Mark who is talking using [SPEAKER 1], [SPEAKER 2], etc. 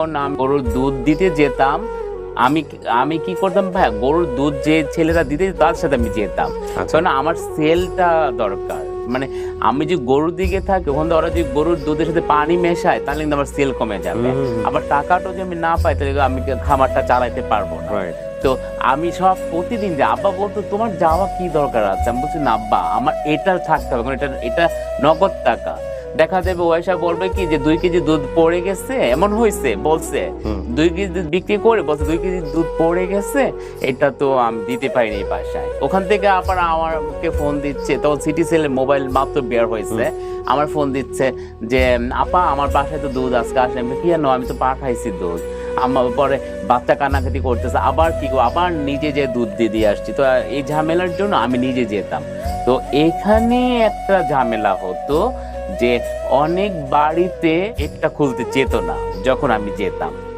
[SPEAKER 1] আমি গরুর দুধ দিতে যেতাম আমি আমি কি করতাম ভাই? গরুর দুধ যে ছেলেরা দিতে তার সাথে আমি যেতাম।
[SPEAKER 2] আচ্ছা।
[SPEAKER 1] কারণ আমার সেলটা দরকার। মানে আমি যে গরুর দিকে থাকি ওখান থেকে ওরা যদি গরুর দুধের সাথে পানি মেশায় তাহলে কিন্তু আমার সেল কমে যাবে। আবার টাকাটা যদি আমি না পাই তাহলে আমি খামারটা চালাইতে পারব না। তো আমি সব প্রতিদিন যে আব্বা বলতো তোমার যাওয়া কি দরকার আছে? আমি বলছি না আব্বা আমার এটা থাকতে হবে কারণ এটা এটা নগদ টাকা। দেখা যাবে ওয়াইসা বলবে কি যে দুই কেজি দুধ পড়ে গেছে? এমন হয়েছে বলছে। দুই কেজি দুধ বিক্রি করে বলছে দুই কেজি দুধ পড়ে গেছে? এটা তো আমি দিতে পারিনি বাসায়। ওখান থেকে আবার আমাকে ফোন দিচ্ছে তখন সিটি সেলের মোবাইল মাত্র বের হয়েছে। আমার ফোন দিচ্ছে যে আপা আমার বাসায় তো দুধ আজকে আসে আমি বলি, কি জানো আমি তো পাঠাইছি দুধ। আমার পরে বাচ্চা কান্নাকাটি করতেছে আবার কি করব? আবার নিজে যে দুধ দিয়ে দিয়ে আসছি। তো এই ঝামেলার জন্য আমি নিজে যেতাম। তো এখানে একটা ঝামেলা হতো যে অনেক বাড়িতে একটা খুলতে চেত না যখন আমি যেতাম।